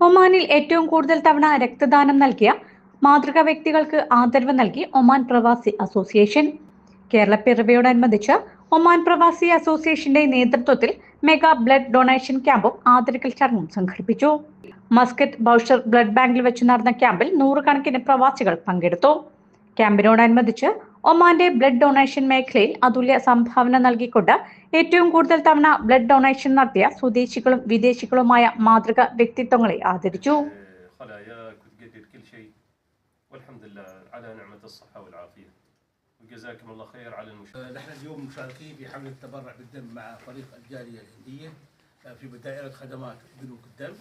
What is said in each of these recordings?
ഒമാനിൽ ഏറ്റവും കൂടുതൽ തവണ രക്തദാനം നൽകിയ മാതൃക വ്യക്തികൾക്ക് ആദരവ് നൽകി ഒമാൻ പ്രവാസി അസോസിയേഷൻ. കേരളപ്പിറവിയോടനുബന്ധിച്ച് ഒമാൻ പ്രവാസി അസോസിയേഷന്റെ നേതൃത്വത്തിൽ മെഗാ ബ്ലഡ് ഡൊണേഷൻ ക്യാമ്പും ആദരിക്കൽ ചടങ്ങും സംഘടിപ്പിച്ചു. മസ്കറ്റ് ബൌഷർ ബ്ലഡ് ബാങ്കിൽ വെച്ച് നടന്ന ക്യാമ്പിൽ നൂറുകണക്കിന് പ്രവാസികൾ പങ്കെടുത്തു. ക്യാമ്പിനോടനുബന്ധിച്ച് ഒമാന്റെ ബ്ലഡ് ഡൊണേഷൻ മേഖലയിൽ അതുല്യ സംഭാവന നൽകിക്കൊണ്ട് ഏറ്റവും കൂടുതൽ തവണ ബ്ലഡ് ഡൊണേഷൻ നടത്തിയ സ്വദേശികളും വിദേശികളുമായ മാതൃക വ്യക്തിത്വങ്ങളെ ആദരിച്ചു خلاياك وتقدر كل شيء والحمد لله على نعمة الصحة والعافية وجزاكم الله خير على المشاركة نحن اليوم مشاركين في حملة التبرع بالدم مع فريق الجالية الهندية في دائرة خدمات بنوك الدم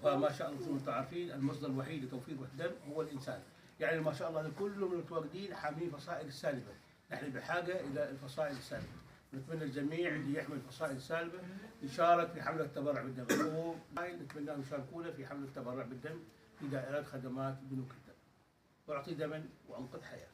فما شاء الله مثل ما انتم عارفين المصدر الوحيد لتوفير الدم هو الإنسان يعني ما شاء الله كلهم المتواجدين حاملين فصائل السالبة نحن بحاجة إلى الفصائل السالبة نتمنى الجميع اللي يحمل فصائل سالبة يشارك في حملة التبرع بالدم نتمنى أن يشاركونا في حملة التبرع بالدم في دائرات خدمات بنوك الدم وأعطي دما وأنقذ حياة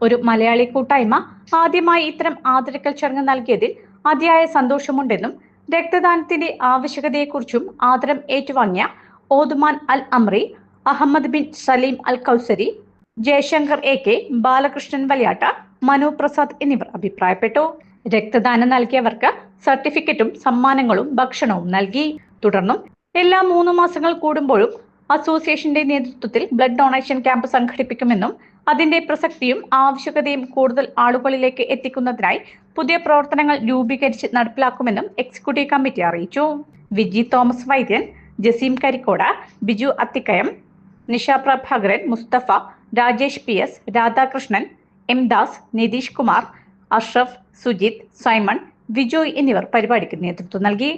ഒരു മലയാളി കൂട്ടായ്മ ആദ്യമായി ഇത്തരം ആദരിക്കൽ ചടങ്ങ് നൽകിയതിൽ അതിയായ സന്തോഷമുണ്ടെന്നും രക്തദാനത്തിന്റെ ആവശ്യകതയെക്കുറിച്ചും ആദരം ഏറ്റുവാങ്ങിയ Othman Al അമ്രി Ahmed bin Salim Al Kausari Jayashankar A K Balakrishnan Valiyatta Manu Prasad എന്നിവർ അഭിപ്രായപ്പെട്ടു. രക്തദാനം നൽകിയവർക്ക് സർട്ടിഫിക്കറ്റും സമ്മാനങ്ങളും ഭക്ഷണവും നൽകി. തുടർന്നും എല്ലാ മൂന്ന് മാസങ്ങൾ കൂടുമ്പോഴും അസോസിയേഷന്റെ നേതൃത്വത്തിൽ ബ്ലഡ് ഡൊണേഷൻ ക്യാമ്പ് സംഘടിപ്പിക്കുമെന്നും അതിന്റെ പ്രസക്തിയും ആവശ്യകതയും കൂടുതൽ ആളുകളിലേക്ക് എത്തിക്കുന്നതിനായി പുതിയ പ്രവർത്തനങ്ങൾ രൂപീകരിച്ച് നടപ്പിലാക്കുമെന്നും എക്സിക്യൂട്ടീവ് കമ്മിറ്റി അറിയിച്ചു. Viji Thomas Vaidyan Jaseem Karikkoda Biju Athikkayam Nisha Prabhakaran Musthafa Rajesh P S Radhakrishnan M Das Nitheesh Kumar Ashraf Sujith Simon Vijoy എന്നിവർ പരിപാടിക്ക് നേതൃത്വം നൽകി.